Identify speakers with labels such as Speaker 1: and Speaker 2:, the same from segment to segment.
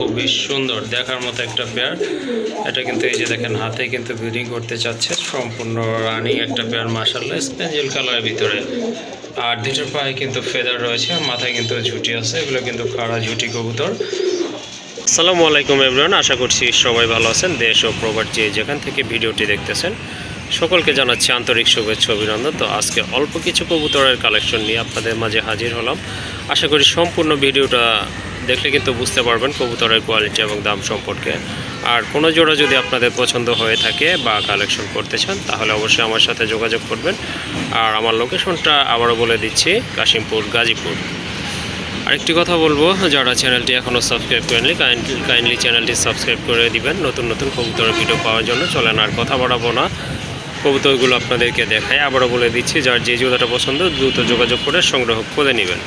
Speaker 1: খুবই সুন্দর, দেখার মতো একটা পেয়ার এটা কিন্তু এই যে দেখেন, হাতে কিন্তু ব্রিডিং করতে চাচ্ছে। সম্পূর্ণ রানিং একটা পেয়ার মাসাল্লাহ স্পেঞ্জেল কালারের ভিতরে। আর দুটোর পায়ে কিন্তু ফেদার রয়েছে, মাথায় কিন্তু ঝুটি আছে। এগুলো কিন্তু খাড়া ঝুটি কবুতর। আসসালামু আলাইকুম এভরিওয়ান আশা করছি সবাই ভালো আছেন। দেশ ও প্রবাদ যে যেখান থেকে ভিডিওটি দেখতেছেন, সকলকে জানাচ্ছি আন্তরিক শুভেচ্ছা অভিনন্দন। তো আজকে অল্প কিছু কবুতরের কালেকশন নিয়ে আপনাদের মাঝে হাজির হলাম। আশা করি সম্পূর্ণ ভিডিওটা দেখলে কিন্তু বুঝতে পারবেন কবুতরের কোয়ালিটি এবং দাম সম্পর্কে। আর কোনো জোড়া যদি আপনাদের পছন্দ হয়ে থাকে বা কালেকশন করতে চান, তাহলে অবশ্যই আমার সাথে যোগাযোগ করবেন। আর আমার লোকেশনটা আবারও বলে দিচ্ছি, কাশিমপুর, গাজীপুর। আরেকটি কথা বলব, যারা চ্যানেলটি এখনও সাবস্ক্রাইব করেননি কাইন্ডলি কাইন্ডলি চ্যানেলটি সাবস্ক্রাইব করে দিবেন। নতুন নতুন কবুতরের ভিডিও পাওয়ার জন্য চলেন আর কথা বাড়াবো না। কবুতরগুলো আপনাদেরকে দেখায় আবারও বলে দিচ্ছি, যার যে জোড়াটা পছন্দ, দ্রুত যোগাযোগ করে সংগ্রহ করে নেবেন।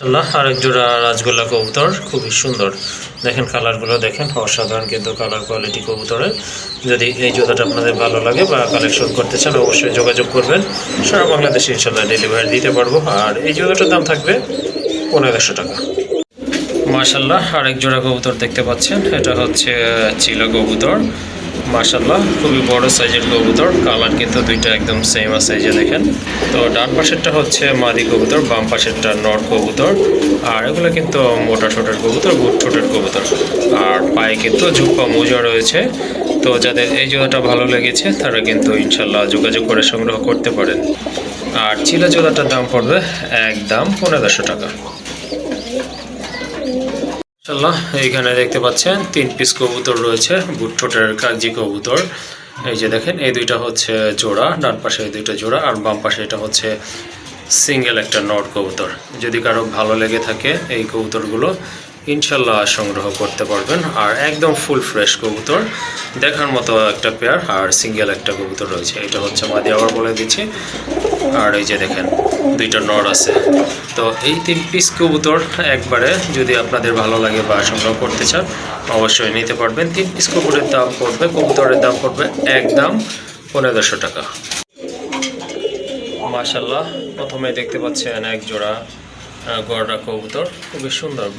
Speaker 1: মাশাল্লাহ আরেক জোড়া রাজগোল্লা কবুতর, খুবই সুন্দর। দেখেন কালারগুলো, দেখেন অসাধারণ কিন্তু কালার কোয়ালিটি কবুতরের। যদি এই জোড়াটা আপনাদের ভালো লাগে বা কালেকশন করতে চান, অবশ্যই যোগাযোগ করবেন। সারা বাংলাদেশে ইনশাল্লাহ ডেলিভারি দিতে পারব। আর এই জোড়াটার দাম থাকবে পনেরোশো টাকা। মাশাল্লাহ আরেক জোড়া কবুতর দেখতে পাচ্ছেন। এটা হচ্ছে চিলা কবুতর। মাশাল্লাহ খুবই বড় সাইজের কবুতর। কালার কিন্তু দুইটা একদম সেম যে দেখেন। তো ডান পাশেরটা হচ্ছে মাদি কবুতর, বাম পাশেরটা নর কবুতর। আর এগুলো কিন্তু মোটা ছোটের কবুতর, বুট ছোটের কবুতর। আর পায়ে কিন্তু ঝুপ্পা মোজা রয়েছে। তো যাদের এই জোড়াটা ভালো লেগেছে, তারা কিন্তু ইনশাল্লাহ যোগাযোগ করে সংগ্রহ করতে পারেন। আর চিলা জোড়াটার দাম পড়বে একদম পনেরোশো টাকা। ইনশাল্লাহ এইখানে দেখতে পাচ্ছেন, তিন পিস কবুতর রয়েছে বুটঠোঁটের কাগজি কবুতর। এই যে দেখেন, এই দুইটা হচ্ছে জোড়া, ডান পাশে এই দুইটা জোড়া, আর বাম পাশে এটা হচ্ছে সিঙ্গেল একটা নট কবুতর। যদি কারও ভালো লেগে থাকে এই কবুতরগুলো ইনশাল্লাহ সংগ্রহ করতে পারবেন। আর একদম ফুল ফ্রেশ কবুতর, দেখার মতো একটা পেয়ার আর সিঙ্গেল একটা কবুতর রয়েছে। এটা হচ্ছে মাদি আবার বলে দিচ্ছি। আর এই যে দেখেন, দুইটা নর আছে। তো এই তিন পিস কবুতর একবারে যদি আপনাদের ভালো লাগে বা সংগ্রহ করতে চান, অবশ্যই নিতে পারবেন। তিন পিস কবুতরের দাম পড়বে, কবুতরের দাম পড়বে একদম পনেরোশো টাকা। মাশাল্লাহ, প্রথমে দেখতে পাচ্ছেন এক জোড়া গড়া কবুতর। খুবই সুন্দর।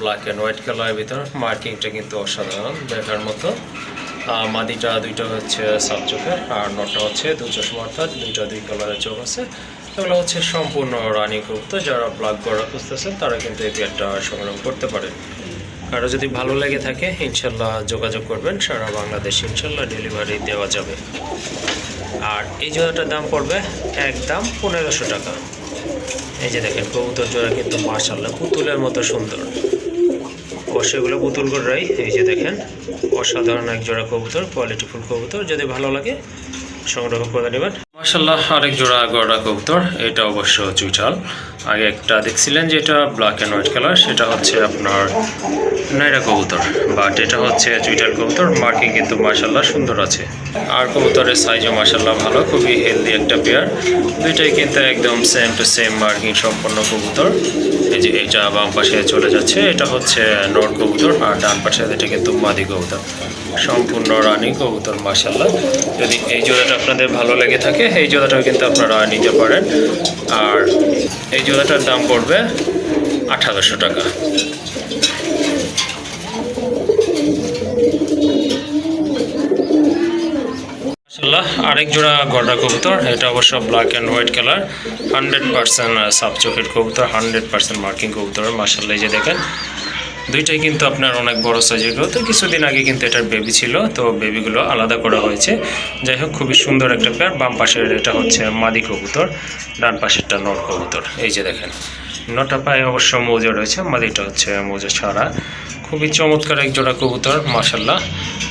Speaker 1: ব্ল্যাক অ্যান্ড হোয়াইট কালারের ভিতর মার্কিংটা কিন্তু অসাধারণ দেখার মতো। মাদিটা দুইটা হচ্ছে সাত চোখের আর নটা হচ্ছে দু চশমা অর্থাৎ দুইটা দুই কালারের চোখ আছে। এগুলো হচ্ছে সম্পূর্ণ রানী কবুতর। যারা ব্ল্যাক গড়া খুঁজতেছেন, তারা কিন্তু এই পেয়ারটা সংগ্রহ করতে পারেন। কারও যদি ভালো লেগে থাকে, ইনশাল্লাহ যোগাযোগ করবেন। সারা বাংলাদেশ ইনশাল্লাহ ডেলিভারি দেওয়া যাবে। আর এই জোড়াটার দাম পড়বে একদম পনেরোশো টাকা। এই যে দেখেন, কবুতর জোড়া কিন্তু মার্শাল্লাহ পুতুলের মতো সুন্দর। অবশ্যই এগুলো পুতুল গড়াই এই যে দেখেন, অসাধারণ এক জোড়া কবুতর কোয়ালিটিফুল কবুতর। যদি ভালো লাগে, সংগ্রহ করে নেবেন। মার্শাল্লাহ আরেক জোড়া গড়া কবুতর, এটা অবশ্য চুইটাল আগে একটা দেখছিলেন যে এটা ব্ল্যাক অ্যান্ড হোয়াইট কালার সেটা হচ্ছে আপনার নাইরা কবুতর বাট এটা হচ্ছে চুইটাল কবুতর মার্কিং কিন্তু মার্শাল্লাহ সুন্দর আছে। আর কবুতরের সাইজও মার্শাল্লাহ ভালো, খুবই হেলদি একটা পেয়ার দুইটাই কিন্তু একদম সেম টু সেম মার্কিং সম্পন্ন কবুতর। এই যে এটা বাম পাশে চলে যাচ্ছে, এটা হচ্ছে নর কবুতর, আর ডান পাশে এটা কিন্তু মাদি কবুতর। সম্পূর্ণ রানিং কবুতর মার্শাল্লাহ যদি এই জোড়াটা আপনাদের ভালো লেগে থাকে, এই জোড়াটাও কিন্তু আপনারা নিতে পারেন। আর এই জোড়াটার দাম পড়বে আঠারোশো টাকা। আরেক জোড়া গড়া কবুতর, এটা অবশ্য black and white colour hundred percent সাবচোকেট কবুতর হান্ড্রেড পার্সেন্ট মার্কিং কবুতর মার্শাল্লাই যে দেখেন দুইটাই কিন্তু আপনার অনেক বড় সাইজের গ্রো তো কিছুদিন আগে কিন্তু এটার বেবি ছিল, তো বেবিগুলো আলাদা করা হয়েছে। যাই হোক, খুবই সুন্দর একটা পেয়ার বাম পাশের এটা হচ্ছে মাদি কবুতর, ডান পাশেরটা নর কবুতর। এই যে দেখেন, নটা পায়ে অবশ্য মৌজা রয়েছে, মাদিটা হচ্ছে মৌজা ছাড়া। খুবই চমৎকার এক জোড়া কবুতর মাসাল্লাহ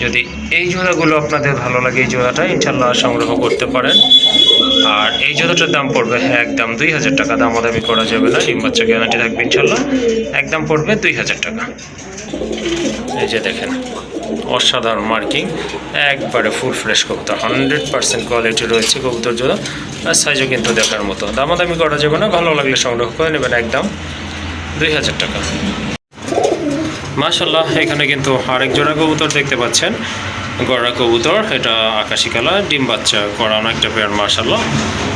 Speaker 1: যদি এই জোড়াগুলো আপনাদের ভালো লাগে, এই জোড়াটা ইনশাল্লাহ সংগ্রহ করতে পারেন। আর এই জোড়াটার দাম পড়বে, একদম দুই হাজার টাকা দামাদামি করা যাবে না, ডিম বাচ্চা গ্যারান্টি থাকবে ইনশাল্লাহ, একদম পড়বে দুই হাজার টাকা। এই যে দেখেন, অসাধারণ মার্কিং একবারে ফুল ফ্রেশ কবুতর হান্ড্রেড পার্সেন্ট কোয়ালিটি রয়েছে কবুতর জোড়া আর সাইজও কিন্তু দেখার মতো। দামাদামি করা যাবে না, ভালো লাগলে সংগ্রহ করে নেবেন, একদম দুই হাজার টাকা। মাশাল্লাহ, এখানে কিন্তু আরেক জোড়া কবুতর দেখতে পাচ্ছেন গড়া কবুতর, এটা আকাশি কালার, ডিম বাচ্চা করানো একটা পেয়ার মার্শাল্লাহ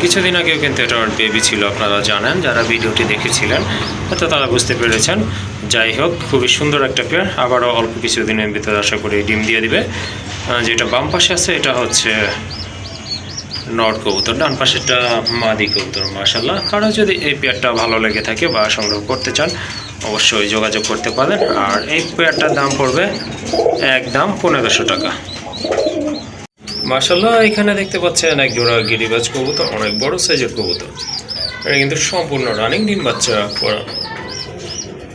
Speaker 1: কিছুদিন আগেও কিন্তু এটা বেবি ছিল, আপনারা জানেন, যারা ভিডিওটি দেখেছিলেন, হয়তো তারা বুঝতে পেরেছেন। যাই হোক, খুবই সুন্দর একটা পেয়ার আবারও অল্প কিছুদিনের ভিতরে আশা করি ডিম দিয়ে দিবে। যেটা বাম পাশে আছে, এটা হচ্ছে নট কবুতর, ডান পাশেরটা মাদি কবুতর মার্শাল্লাহ কারও যদি এই পেয়ারটা ভালো লেগে থাকে বা সংগ্রহ করতে চান অবশ্যই যোগাযোগ করতে পারেন। আর এই পেয়ারটার দাম পড়বে একদম পনেরোশো টাকা। মার্শাল্লাহ এখানে দেখতে পাচ্ছেন এক জোড়া গিরিবাজ কবুতর, অনেক বড় সাইজের কবুতর। এটা কিন্তু সম্পূর্ণ রানিং ডিম বাচ্চা করা।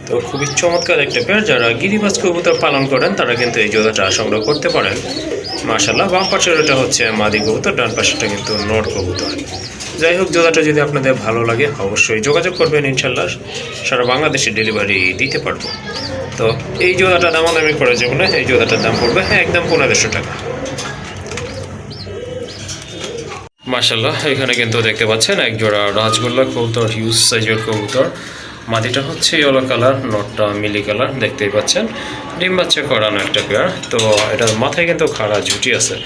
Speaker 1: তো খুবই চমৎকার একটা পেয়ার, যারা গিরিবাজ কবুতর পালন করেন, তারা কিন্তু এই জোড়াটা সংগ্রহ করতে পারেন। মার্শাল্লাহ বাম পাশের ওটা হচ্ছে মাদি কবুতর, ডান পাশেরটা কিন্তু নট কবুতর। যাই হোক জোড়াটা যদি আপনাদের ভালো লাগে, অবশ্যই যোগাযোগ করবেন ইনশাল্লাহ সারা বাংলাদেশে ডেলিভারি দিতে পারব। তো এই জোড়াটা দামাদামি করে যাব না, এই জোড়াটার দাম পড়বে হ্যাঁ একদম পনেরোশো টাকা। মার্শাল্লাহ এখানে কিন্তু দেখতে পাচ্ছেন, এক জোড়া রাজগোল্লা কবুতর হিউজ সাইজের কবুতর। মাদিটা হচ্ছে ইয়েলো কালার নটটা মিলি কালার দেখতেই পাচ্ছেন। ডিম বাচ্চা করানো একটা পেয়ার তো এটার মাথায় কিন্তু খাড়া ঝুটি আছে।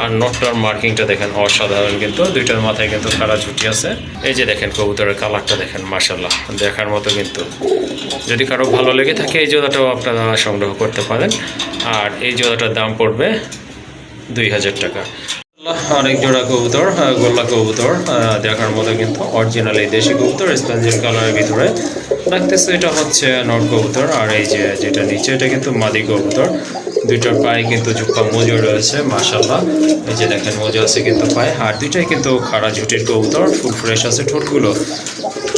Speaker 1: আর নটটার মার্কিংটা দেখেন, অসাধারণ কিন্তু, দুইটার মাথায় কিন্তু খাড়া ঝুটি আছে। এই যে দেখেন কবুতরের কালারটা দেখেন মার্শাল্লাহ দেখার মতো কিন্তু। যদি কারও ভালো লেগে থাকে, এই জোড়াটাও আপনারা সংগ্রহ করতে পারেন। আর এই জোড়াটার দাম পড়বে দুই হাজার টাকা। অনেক জোড়া কবুতর গোল্লা কবুতর দেখার মতো কিন্তু অরিজিনাল এই দেশি কবুতর স্পেঞ্জেল কালারের ভিতরে। দেখতেছে এটা হচ্ছে নট কবুতর, আর এই যে যেটা নিচে, এটা কিন্তু মাদি কবুতর। দুইটার পায়ে কিন্তু জুপ্পা মজো রয়েছে মাশাল্লাহ এই যে দেখেন, মজো আছে কিন্তু পায়ে, আর দুইটাই কিন্তু খাড়া ঝুটির কবুতর, ফুল ফ্রেশ আছে ঠোঁটগুলো।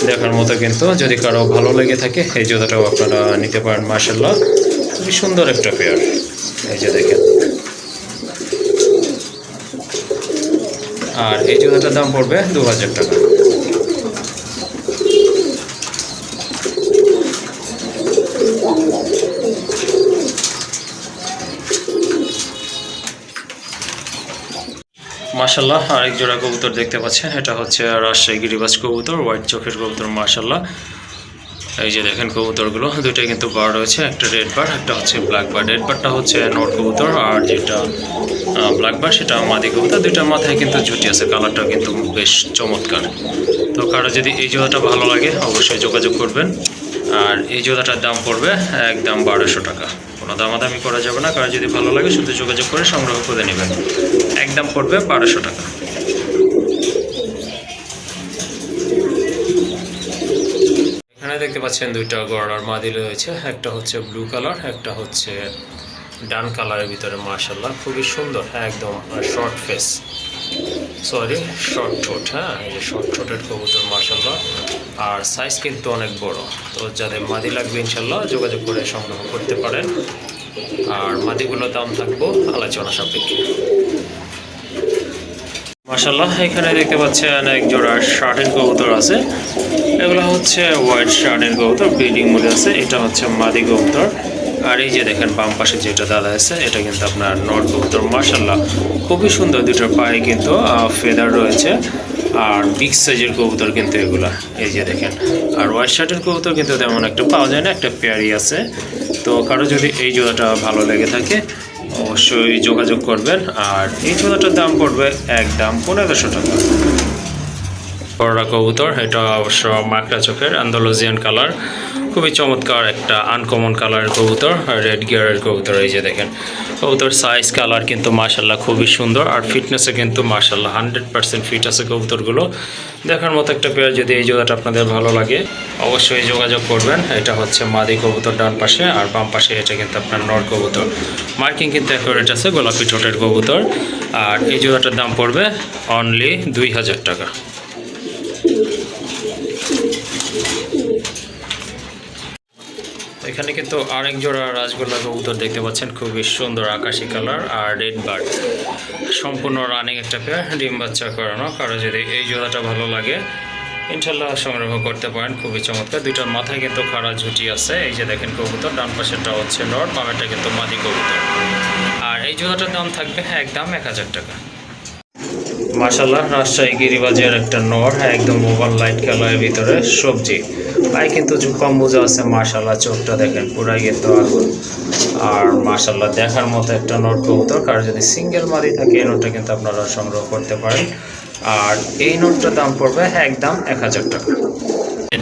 Speaker 1: দেখার মতো কিন্তু যদি কারও ভালো লেগে থাকে, এই জোড়াটাও আপনারা নিতে পারেন মাশাল্লাহ খুবই সুন্দর একটা পেয়ার এই যে দেখেন। আর এই জুতাটার দাম পড়বে দু হাজার টাকা। মাশাল্লাহ, আরেক জোড়া কবুতর দেখতে পাচ্ছেন। এটা হচ্ছে রাজশাহী গিরিবাজ কবুতর, হোয়াইট চোখের কবুতর, মাশাল্লাহ। এই যে দেখেন কবুতরগুলো, দুইটাই কিন্তু বার রয়েছে, একটা রেড বার একটা হচ্ছে ব্ল্যাক বার রেড বারটা হচ্ছে নট কবুতর, আর যেটা ব্ল্যাক বার সেটা মাদি কবুতর। দুইটার মাথায় কিন্তু জুটি আছে কালারটা কিন্তু বেশ চমৎকার। তো কারও যদি এই জোড়াটা ভালো লাগে, অবশ্যই যোগাযোগ করবেন। আর এই জোড়াটার দাম পড়বে একদম বারোশো টাকা। কোনো দামাদামি করা যাবে না, কারও যদি ভালো লাগে, শুধু যোগাযোগ করে সংগ্রহ করে নেবেন। একদম পড়বে বারোশো টাকা এখানে দেখতে পাচ্ছেন দুইটা গড়ার মাদি রয়েছে। একটা হচ্ছে ব্লু কালার একটা হচ্ছে ডান কালারের ভিতরে মার্শাল্লাহ খুবই সুন্দর হ্যাঁ একদম শর্ট ফেস সরি শর্ট ঠোঁট হ্যাঁ এই শর্ট ঠোঁটের কবুতর মার্শাল্লাহ আর সাইজ কিন্তু অনেক বড়, তো যাদের মাদি লাগবে ইনশাল্লাহ যোগাযোগ করে সংগ্রহ করতে পারেন। আর মাদিগুলোর দাম থাকব আলোচনা সাপেক্ষে। মাশাল্লাহ এখানে দেখতে পাচ্ছেন এক জোড়া শার্টের কবুতর আছে। এগুলো হচ্ছে হোয়াইট শার্টের কবুতর ব্রিডিং মূল্য আছে, এটা হচ্ছে মাদি কবুতর আর এই যে দেখেন, বাম পাশে যেটা দাদা আছে, এটা কিন্তু আপনার নট কবুতর মার্শাল্লাহ খুবই সুন্দর দুটোর পায়ে কিন্তু ফেদার রয়েছে। আর বিগ সাইজের কবুতর কিন্তু এগুলা। এই যে দেখেন, আর হোয়াইট শার্টের কবুতর কিন্তু তেমন একটা পাওয়া যায় না, একটা পেয়ারি আছে। তো কারও যদি এই জোড়াটা ভালো লেগে থাকে, অবশ্যই যোগাযোগ করবেন। আর এই জোড়াটার দাম পড়বে একদম পনেরোশো টাকা। বড়রা কবুতর, এটা অবশ্য মাকড়া চোখের আন্দোলজিয়ান কালার। খুবই চমৎকার একটা আনকমন কালারের কবুতর আর রেড গিয়ারের কবুতর এই যে দেখেন। কবুতর সাইজ কালার কিন্তু মাশাল্লাহ খুবই সুন্দর, আর ফিটনেসে কিন্তু মাশাল্লাহ হান্ড্রেড পার্সেন্ট ফিট আছে কবুতরগুলো। দেখার মতো একটা পেয়ার যদি এই জোড়াটা আপনাদের ভালো লাগে, অবশ্যই যোগাযোগ করবেন। এটা হচ্ছে মাদি কবুতর ডান পাশে, আর বাম পাশে এটা কিন্তু আপনার নর কবুতর। মার্কিং কিন্তু অ্যাকুরেট আছে, গোলাপি ঠোঁটের কবুতর। আর এই জোড়াটার দাম পড়বে অনলি দুই হাজার টাকা। এখানে কিন্তু আরেক জোড়া রাজগোল্লা কবুতর দেখতে পাচ্ছেন, খুবই সুন্দর আকাশি কালার আর রেড বার্ড। সম্পূর্ণ রানিং একটা পেয়ার ডিম বাচ্চা করানো, কারও যদি এই জোড়াটা ভালো লাগে, ইনশাল্লাহ সংগ্রহ করতে পারেন, খুবই চমৎকার। দুইটার মাথায় কিন্তু খাড়া ঝুটি আছে, এই যে দেখেন কবুতর, ডান পাশেরটা হচ্ছে নর, বামেরটা কিন্তু মাদি কবুতর। আর এই জোড়াটার দাম থাকবে হ্যাঁ একদম এক হাজার টাকা। মাশাল্লাহ রাজশাহী গিরিবাজের একটা নর, একদম ওভার লাইট কালারের ভিতরে সবজি। ভাই, কিন্তু জুকাম মোজা আছে মাশাল্লাহ চোখটা দেখেন, পুরাই কিন্তু আগুন। আর মাশাল্লাহ দেখার মতো একটা নর কবুতর, কার যদি সিঙ্গেল মাদি থাকে, এই নোটটা কিন্তু আপনারা সংগ্রহ করতে পারেন। আর এই নোটটার দাম পড়বে একদম এক হাজার টাকা।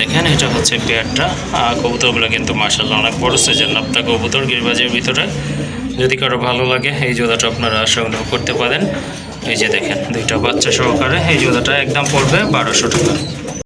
Speaker 1: দেখেন, এটা হচ্ছে পেয়ারটা। আর কবুতরগুলো কিন্তু মার্শাল্লাহ অনেক বড় সাইজের নাপ্তা কবুতর গিরিবাজের ভিতরে। যদি কারও ভালো লাগে, এই জোড়াটা আপনারা সংগ্রহ করতে পারেন। এই যে দেখেন দুইটা বাচ্চা সহকারে এই জোড়াটা একদম পড়বে বারোশো টাকা।